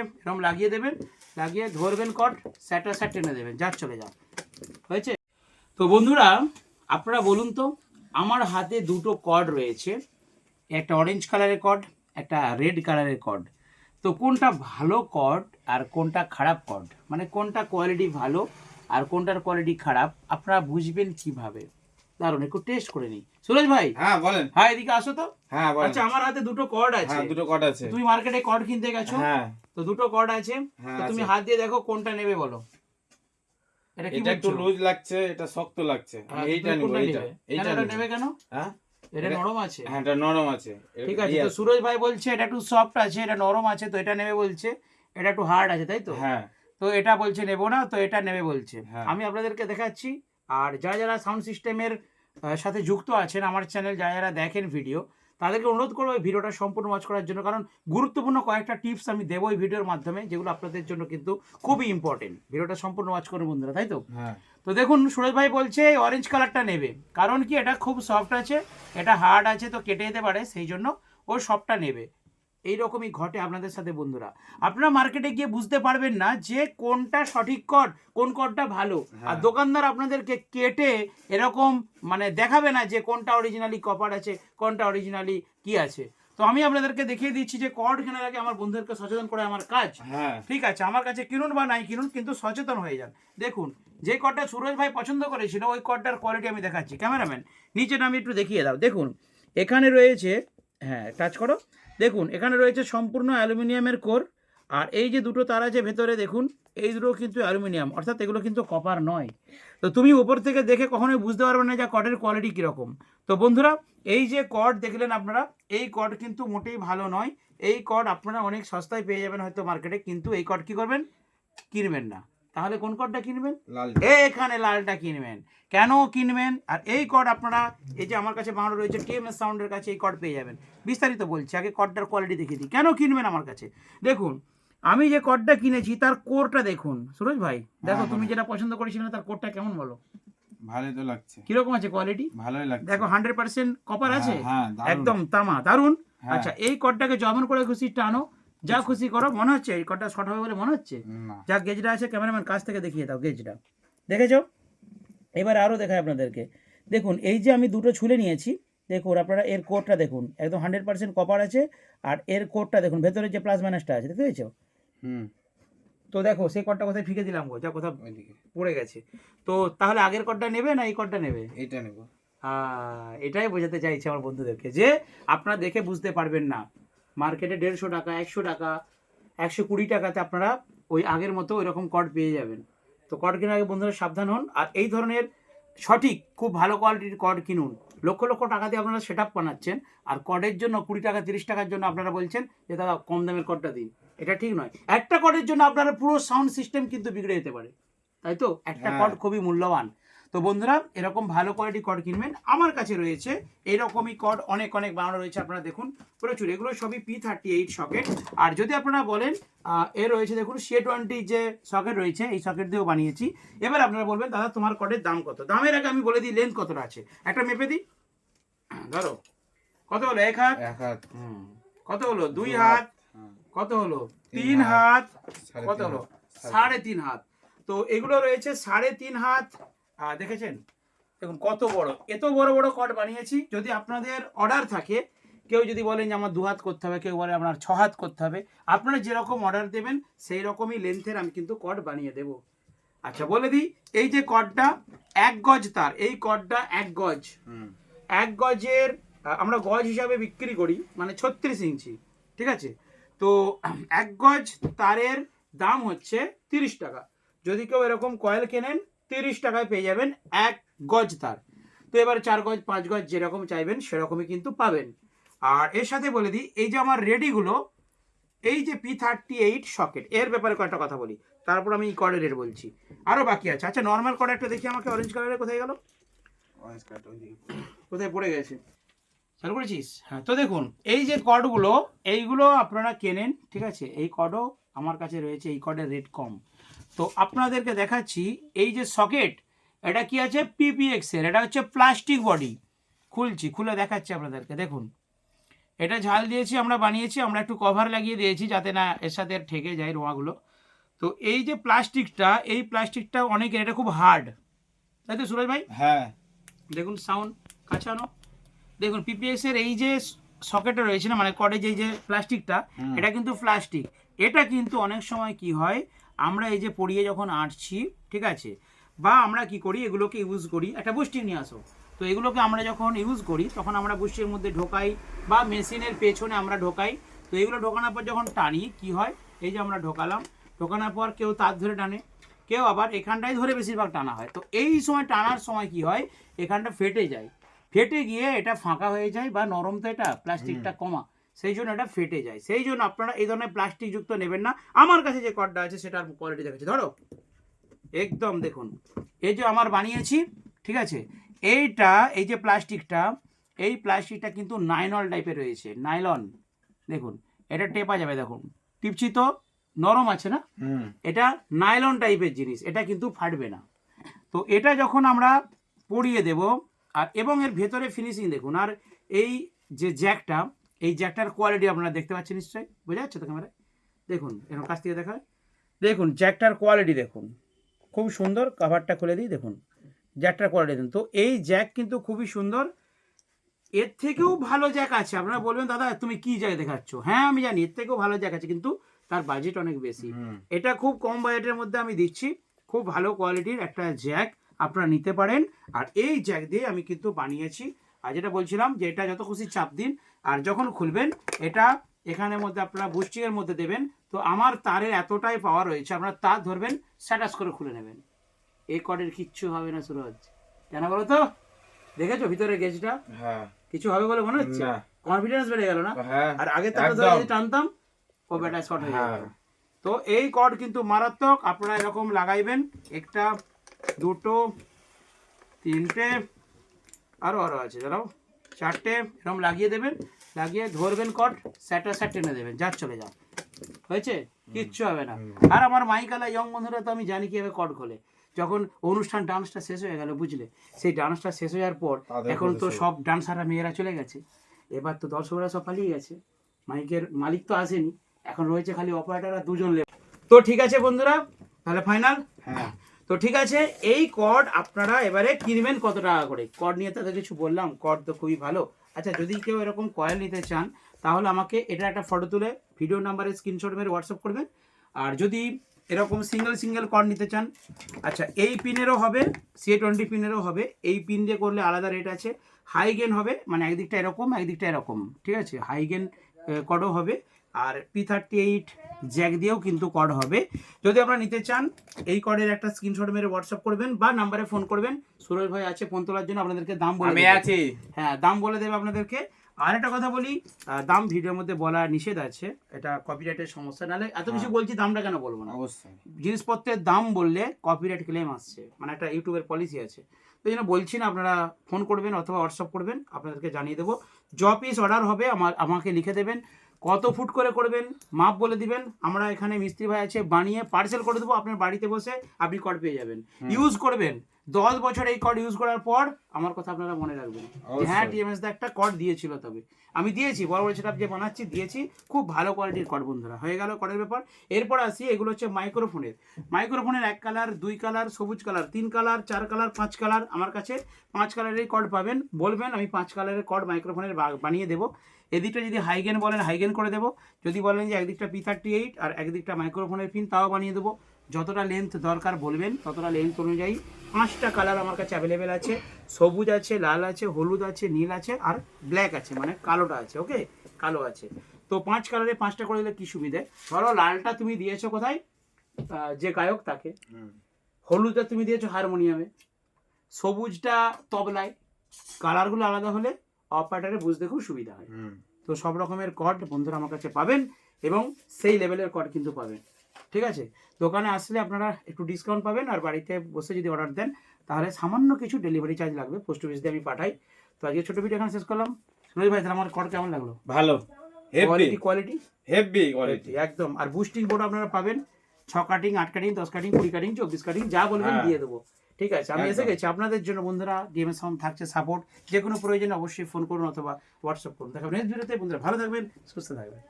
এরকম লাগিয়ে দেবেন, লাগিয়ে ধরবেন কট স্যাটা স্যাট টেনে দেবেন, যার চলে যাও হয়েছে? তো বন্ধুরা, আপনারা বলুন তো, আমার হাতে দুটো কর্ড রয়েছে, একটা অরেঞ্জ কালারের কর্ড একটা রেড কালারের কর্ড তো কোনটা ভালো কর্ড আর কোনটা খারাপ কর্ড মানে কোনটা কোয়ালিটি ভালো আর কোনটার কোয়ালিটি খারাপ? আপনারা বুঝবেন কীভাবে? দারুণ একটু টেস্ট করে নিই। সুরজ ভাই? হ্যাঁ বলেন। হ্যাঁ এদিকে আসো তো। হ্যাঁ বলেন। আচ্ছা আমার হাতে দুটো কর্ড আছে। হ্যাঁ দুটো কট আছে। তুমি মার্কেটে কর্ড কিনতে গেছো। হ্যাঁ। তো দুটো কর্ড আছে। হ্যাঁ, তো তুমি হাত দিয়ে দেখো কোনটা নেবে বলো। এটা কি একটু লুজ লাগছে এটা শক্ত লাগছে। হ্যাঁ, আমি এইটা তুমি নিব এইটা এইটা নেবে। কেন? হ্যাঁ? এটা নরম আছে। হ্যাঁ এটা নরম আছে। ঠিক আছে তো সুরজ ভাই বলছে এটা একটু সফট আছে এটা নরম আছে তো এটা নেবে বলছে। এটা একটু হার্ড আছে তাই তো? হ্যাঁ। তো এটা বলছে নেব না তো এটা নেবে বলছে। হ্যাঁ। আমি আপনাদেরকে দেখাচ্ছি আর যারা যারা সাউন্ড সিস্টেমের সাথে যুক্ত আছেন আমার চ্যানেল যারা যারা দেখেন ভিডিও তাদেরকে অনুরোধ করব এই ভিডিওটা সম্পূর্ণ ওয়াচ করার জন্য। কারণ গুরুত্বপূর্ণ কয়েকটা টিপস আমি দেবো এই ভিডিওর মাধ্যমে যেগুলো আপনাদের জন্য কিন্তু খুবই ইম্পর্টেন্ট ভিডিওটা সম্পূর্ণ ওয়াচ করুন বন্ধুরা তাই তো? হ্যাঁ। তো দেখুন সুরজ ভাই বলছে অরেঞ্জ কালারটা নেবে। কারণ কি এটা খুব সফট আছে এটা হার্ড আছে তো কেটে যেতে পারে সেই জন্য ও সফটটা নেবে। এই রকমই ঘটে আপনাদের সাথে বন্ধুরা। আপনারা মার্কেটে গিয়ে বুঝতে পারবেন না যে কোনটা সঠিক কট কোন কটটা ভালো। আর হ্যাঁ। দোকানদার আপনাদেরকে কেটে এরকম মানে দেখাবে না যে কোনটা অরিজিনালি কপার আছে কোনটা অরিজিনালি কি আছে। তো আমি আপনাদেরকে দেখিয়ে দিচ্ছি যে কর্ড কেনার আগে আমার বন্ধুদেরকে সচেতন করে আমার কাজ। হ্যাঁ। ঠিক আছে আমার কাছে কিনুন বা নাই কিনুন কিন্তু সচেতন হয়ে যান। দেখুন যে কর্ডটা সুরজ ভাই পছন্দ করেছিল ওই কর্ডটার কোয়ালিটি আমি দেখাচ্ছি। ক্যামেরাম্যান নিচেটা আমি একটু দেখিয়ে দাও। দেখুন এখানে রয়েছে হ্যাঁ টাচ করো। দেখুন, এখানে রয়েছে সম্পূর্ণ অ্যালুমিনিয়ামের কোর, আর এই যে দুটো তার আছে ভেতরে, দেখুন, এই দুটো কিন্তু অ্যালুমিনিয়াম, অর্থাৎ এগুলো কিন্তু কপার নয়। তো তুমি উপর থেকে দেখে কখনোই বুঝতে পারবে না যে কটের কোয়ালিটি কীরকম। তো বন্ধুরা, এই যে কর্ড দেখলেন আপনারা, এই কর্ড কিন্তু মোটেই ভালো নয়। এই কর্ড আপনারা অনেক সস্তায় পেয়ে যাবেন হয়তো মার্কেটে কিন্তু এই কর্ড কী করবেন? কিনবেন না। তাহলে কোন কর্ডটা কিনবেন? এখানে লালটা কিনবেন। কেন কিনবেন? আর এই কর্ড আপনারা এই যে আমার কাছে বাংলা রয়েছে টিএমএস সাউন্ডের কাছে এই কর্ড পেয়ে যাবেন। বিস্তারিত বলছি আগে কর্ডটার কোয়ালিটি দেখিয়ে দিই। কেন কিনবেন আমার কাছে? দেখুন আমি যে কর্ডটা কিনেছি তার কোরটা দেখুন। সুরজ ভাই দেখো হ্যাঁ, তুমি যেটা পছন্দ করেছিলে তার কোরটা কেমন বলো? ভালোই তো লাগছে। কীরকম আছে কোয়ালিটি ভালোই লাগছে। দেখো হান্ড্রেড পার্সেন্ট কপার আছে? হ্যাঁ একদম তামা দারুণ হ্যাঁ। আচ্ছা এই কর্ডটাকে যেমন করে খুশি টানো। যা খুশি করো মনে হচ্ছে? এই কর্ডটা শর্ট হবে বলে মনে হচ্ছে? যা গেজটা আছে ক্যামেরাম্যান কাছ থেকে দেখিয়ে দাও গেজটা। দেখেছ? এবার আরও দেখায় আপনাদেরকে। দেখুন এই যে আমি দুটো ছুলে নিয়েছি দেখুন আপনারা এর কোডটা দেখুন। একদম হান্ড্রেড পার্সেন্ট কপার আছে আর এর কোডটা দেখুন ভেতরে যে প্লাস মাইনাসটা আছে দেখতে পেয়েছ? হুম। তো দেখো সেই কডটা কোথায় ফিকে দিলাম গো যা কোথাও পড়ে গেছে। তো তাহলে আগের কডটা নেবে না এই কডটা নেবে? এইটা নেব। আহ, এটাই বোঝাতে চাইছি আমার বন্ধুদেরকে যে আপনারা দেখে বুঝতে পারবেন না। মার্কেটে দেড়শো টাকা একশো টাকা একশো কুড়ি টাকাতে আপনারা ওই আগের মতো ওই রকম কর্ড পেয়ে যাবেন। তো কর্ড কেনার আগে বন্ধুরা সাবধান হন। আর এই ধরনের সঠিক খুব ভালো কোয়ালিটির কর্ড কিনুন। লক্ষ লক্ষ টাকা দিয়ে আপনারা সেট আপ বানাচ্ছেন। আর কর্ডের জন্য কুড়ি টাকা তিরিশ টাকার জন্য আপনারা বলছেন যে দাদা কম দামের কর্ডটা দিন। এটা ঠিক নয়। একটা কর্ডের জন্য আপনারা পুরো সাউন্ড সিস্টেম কিন্তু বিগড়ে যেতে পারে। তাই তো? একটা হ্যাঁ। কর্ড খুবই মূল্যবান। তো বন্ধুরা এরকম ভালো কোয়ালিটি কর্ড কিনবেন। আমার কাছে রয়েছে এইরকমই কর্ড অনেক অনেক বানানো রয়েছে আপনারা দেখুন। প্রচুর এগুলো সবই পি থার্টি এইট সকেট আর যদি আপনারা বলেন এ রয়েছে দেখুন সি টোয়েন্টি যে সকেট রয়েছে এই সকেট দিয়েও বানিয়েছি। এবার আপনারা বলবেন দাদা তোমার কর্ডের দাম কত? দামের আগে আমি বলে দিই লেন্থ কতটা আছে? একটা মেপে দিই। ধরো কত হলো? এক হাত? এক হাত। কত হলো? দুই হাত। কত হলো? তিন হাত, কত হলো? সাড়ে তিন হাত। তো এগুলো রয়েছে সাড়ে তিন হাত দেখেছেন? দেখুন কত বড়। এত বড় বড় কট বানিয়েছি যদি আপনাদের অর্ডার থাকে কেউ যদি বলেন যে আমার দু হাত করতে হবে কেউ বলে আপনার ছ হাত করতে হবে আপনারা যেরকম অর্ডার দেবেন সেই রকমই লেন্থের আমি কিন্তু কট বানিয়ে দেব। আচ্ছা বলে দিই এই যে কটটা এক গজ তার এই কটটা এক গজ। এক গজের আমরা গজ হিসাবে বিক্রি করি মানে ছত্রিশ ইঞ্চি ঠিক আছে? তো এক গজ তারের দাম হচ্ছে তিরিশ টাকা। যদি কেউ এরকম কয়েল কেনেন তিরিশ টাকায় পেয়ে যাবেন এক গজ তার। তো এবার চার গজ পাঁচ গজ যেরকম চাইবেন সেরকমই কিন্তু পাবেন। আর এর সাথে বলে দিই এই যে আমার রেডিগুলো এই যে পি থার্টি এইট সকেট এর ব্যাপারে কয়েকটা কথা বলি। তারপর আমি কর্ডের রেট বলছি। আরও বাকি আছে। আচ্ছা নর্মাল কর্ড একটা দেখি আমাকে অরেঞ্জ কালারের কোথায় গেল? কোথায় পড়ে গেছে? চালু করেছিস? হ্যাঁ তো দেখুন এই যে কর্ডগুলো এইগুলো আপনারা কেনেন ঠিক আছে? এই কর্ডও আমার কাছে রয়েছে এই কর্ডের রেট কম। তো আপনাদেরকে দেখাচ্ছি এই যে সকেট এটা কি আছে? পিপিএক্স এর এটা হচ্ছে প্লাস্টিক বডি। খুলছি খুলে দেখাচ্ছি আপনাদেরকে দেখুন। এটা ঝাল দিয়েছি আমরা বানিয়েছি আমরা একটু কভার লাগিয়ে দিয়েছি যাতে না এর সাথে ঠেকে যায় রোয়াগুলো। তো এই যে প্লাস্টিকটা এই প্লাস্টিকটা অনেকের এটা খুব হার্ড তাই তো সুরজ ভাই? হ্যাঁ। দেখুন সাউন্ড কাছে আনো দেখুন পিপিএক্স এর এই যে সকেটটা রয়েছে না মানে কডে যে যে প্লাস্টিকটা এটা কিন্তু প্লাস্টিক। এটা কিন্তু অনেক সময় কি হয় আমরা এই যে পড়িয়ে যখন আঁটছি ঠিক আছে? বা আমরা কি করি? এগুলোকে ইউজ করি। একটা বুস্টিং নিয়ে আসো। তো এগুলোকে আমরা যখন ইউজ করি তখন আমরা বুস্টির মধ্যে ঢোকাই বা মেশিনের পেছনে আমরা ঢোকাই। তো এগুলো ঢোকানোর পর যখন টানি কি হয়? এই যে আমরা ঢোকালাম। ঢোকানোর পর কেউ তার ধরে টানে কেউ আবার এখানটাই ধরে বেশিরভাগ টানা হয়। তো এই সময় টানার সময় কি হয়? এখানটা ফেটে যায়। ফেটে গিয়ে এটা ফাঁকা হয়ে যায় বা নরম তো এটা প্লাস্টিকটা কমা। সেই জন্য এটা ফেটে যায়। সেই জন্য আপনারা এই ধরনের প্লাস্টিক যুক্ত নেবেন না। আমার কাছে যে কর্ডটা আছে সেটার কোয়ালিটি দেখাচ্ছি। ধরো। একদম দেখুন। এই যে আমার বানিয়েছি ঠিক আছে? এইটা এই যে প্লাস্টিকটা এই প্লাস্টিকটা কিন্তু নাইনল টাইপের রয়েছে। নাইলন দেখুন। এটা টেপা যাবে দেখুন। টিপছি তো নরম আছে না? এটা নাইলন টাইপের জিনিস। এটা কিন্তু ফাটবে না। তো এটা যখন আমরা পরিয়ে দেব আর এবং এর ভেতরে ফিনিশিং দেখুন। আর এই যে জ্যাকটা এই জ্যাকটার কোয়ালিটি আপনারা দেখতে পাচ্ছেন নিশ্চয়ই বোঝা যাচ্ছে তো ক্যামেরায় দেখুন এরকম কাছ থেকে দেখায় দেখুন জ্যাকটার কোয়ালিটি দেখুন খুব সুন্দর কাভারটা খুলে দিই দেখুন জ্যাকটার কোয়ালিটি দেখুন। তো এই জ্যাক কিন্তু খুবই সুন্দর। এর থেকেও ভালো জ্যাক আছে আপনারা বলবেন দাদা তুমি কি জ্যাক দেখাচ্ছ? হ্যাঁ আমি জানি এর থেকেও ভালো জ্যাক আছে কিন্তু তার বাজেট অনেক বেশি। এটা খুব কম বাজেটের মধ্যে আমি দিচ্ছি খুব ভালো কোয়ালিটির একটা জ্যাক আপনারা নিতে পারেন। আর এই জ্যাক দিয়ে আমি কিন্তু বানিয়েছি। আর যেটা বলছিলাম যে এটা যত খুশি চাপ দিন আর যখন খুলবেন এটা এখানের মধ্যে আপনারা বুস্টিংয়ের মধ্যে দেবেন তো আমার তারের এতটাই পাওয়ার রয়েছে আপনারা তার ধরবেন স্ট্যাটাস করে খুলে নেবেন। এই কর্ডের কিচ্ছু হবে না সুরজ। কেন বলো তো? দেখেছ ভিতরে গেজটা? হ্যাঁ। কিছু হবে বলে মনে হচ্ছে? কনফিডেন্স বেড়ে গেল না? হ্যাঁ আর আগে তো ধরে যদি টানতাম ও বেটা শর্ট হয়ে হ্যাঁ। যেত। তো এই কর্ড কিন্তু মারাত্মক আপনারা এরকম লাগাইবেন একটা দুটো তিনটে আরও আরও আছে দাঁড়াও। চারটে এরকম লাগিয়ে দেবেন লাগিয়ে ধরবেন কট স্যাটা স্যাট টেনে দেবেন যার চলে যাও হয়েছে? কিচ্ছু হবে না। আর আমার মাইকালা ইয়ং বন্ধুরা তো আমি জানি কীভাবে কট খোলে। যখন অনুষ্ঠান ডান্সটা শেষ হয়ে গেল বুঝলে? সেই ডান্সটা শেষ হয়ে যাওয়ার পর এখন তো সব ডান্সাররা মেয়েরা চলে গেছে। এবার তো দর্শকরা সব পালিয়ে গেছে। মাইকের মালিক তো আসেনি। এখন রয়েছে খালি অপারেটাররা দুজন লেবার তো ঠিক আছে বন্ধুরা তাহলে ফাইনাল হ্যাঁ। তো ঠিক আছে, এই কর্ড আপনারা এবারে কিনবেন কত টাকা করে? কর্ড নিয়ে তাদের কিছু বললাম কর্ড তো খুবই ভালো। আচ্ছা যদি কেউ এরকম কয়েল নিতে চান, তাহলে আমাকে এটা একটা ফটো তুলে ভিডিও নাম্বারে স্ক্রিনশট মেরে হোয়াটসঅ্যাপ করবেন। আর যদি এরকম সিঙ্গেল সিঙ্গেল কর্ড নিতে চান আচ্ছা এই পিনেরও হবে সি টোয়েন্টি পিনেরও হবে। এই পিন দিয়ে করলে আলাদা রেট আছে। হাই গেন হবে মানে একদিকটা এরকম একদিকটা এরকম। ঠিক আছে হাই গেন কর্ডও হবে। আর পি থার্টি এইট জ্যাক দিয়েও কিন্তু কর্ড হবে। যদি আপনারা নিতে চান এই কর্ডের একটা স্ক্রিনশট মেরে হোয়াটসঅ্যাপ করবেন বা নাম্বারে ফোন করবেন। সুরজ ভাই আছে ফোন তোলার জন্য আপনাদেরকে দাম বলে। আছি। হ্যাঁ দাম বলে দেবে আপনাদেরকে। আর একটা কথা বলি দাম ভিডিওর মধ্যে বলা নিষেধ আছে। এটা কপিরাইটের সমস্যা নাহলে এত কিছু বলছি দামটা কেন বলব না? অবশ্যই। জিনিসপত্রের দাম বললে কপিরাইট ক্লেম আসছে। মানে একটা ইউটিউবের পলিসি আছে। তো এই জন্য বলছি না আপনারা ফোন করবেন অথবা হোয়াটসঅ্যাপ করবেন আপনাদেরকে জানিয়ে দেবো। জ পিস অর্ডার হবে আমার আমাকে লিখে দেবেন। কত ফুট করে করবেন মাপ বলে দিবেন। আমরা এখানে মিস্ত্রি ভাই আছে বানিয়ে পার্সেল করে দেবো আপনার বাড়িতে বসে আপনি কট পেয়ে যাবেন। ইউজ করবেন। দশ বছর এই কর্ড ইউজ করার পর আমার কথা আপনারা মনে রাখবেন। হ্যাঁ। টিএমএস দা একটা কর্ড দিয়েছিল তবে। আমি দিয়েছি বড় বড় সেটা যে বানাচ্ছি দিয়েছি। খুব ভালো কোয়ালিটির কর্ড বন্ধুরা হয়ে গেল কর্ডের ব্যাপার। এরপর আসি এগুলো হচ্ছে মাইক্রোফোনের মাইক্রোফোনের এক কালার দুই কালার সবুজ কালার তিন কালার চার কালার পাঁচ কালার আমার কাছে পাঁচ কালারের কর্ড পাবেন। বলবেন আমি পাঁচ কালারের কর্ড মাইক্রোফোনের বানিয়ে দেবো। এদিকটা যদি হাইগেন বলেন হাইগেন করে দেবো। যদি বলেন যে একদিকটা পি থার্টি এইট আর একদিকটা মাইক্রোফোনের পিন তাও বানিয়ে দেবো। যতটা লেন্থ দরকার বলবেন ততটা লেন্থ অনুযায়ী পাঁচটা কালার আমার কাছে অ্যাভেলেবেল আছে। সবুজ আছে লাল আছে হলুদ আছে নীল আছে আর ব্ল্যাক আছে মানে কালোটা আছে ওকে কালো আছে। তো পাঁচ কালারে পাঁচটা করে দিলে কি সুবিধে? ধরো লালটা তুমি দিয়েছ কোথায়? যে গায়ক তাকে। হলুদটা তুমি দিয়েছ হারমোনিয়ামে। সবুজটা তবলায়। কালারগুলো আলাদা হলে অপারেটারে বুঝতে খুব সুবিধা হয়। তো সব রকমের কর্ড বন্ধুরা আমার কাছে পাবেন এবং সেই লেভেলের কর্ড কিন্তু পাবেন। ঠিক আছে? দোকানে আসলে আপনারা একটু ডিসকাউন্ট পাবেন আর বাড়িতে বসে যদি অর্ডার দেন তাহলে সামান্য কিছু ডেলিভারি চার্জ লাগবে। পোস্ট অফিস দিয়ে আমি পাঠাই। তো আজকে ছোটো ভিডিও এখানে শেষ করলাম। সুনীল ভাই তাহলে আমার কর্ড কেমন লাগল? ভালো। কোয়ালিটি কোয়ালিটি হেভি কোয়ালিটি একদম। আর বুস্টিং বোর্ড আপনারা পাবেন। ছ কাটিং আট কাটিং দশ কাটিং কুড়ি কাটিং চব্বিশ কাটিং যা বলবেন হ্যাঁ। দিয়ে দেবো। ঠিক আছে? আমি এসে গেছি। আপনাদের জন্য বন্ধুরা ডিএমএস সাউন্ড থাকছে সাপোর্ট যে কোনো প্রয়োজনে অবশ্যই ফোন করুন অথবা হোয়াটসঅ্যাপ করুন। দেখাবেন নেক্সট ভিডিওতে বন্ধুরা ভালো থাকবেন সুস্থ থাকবেন।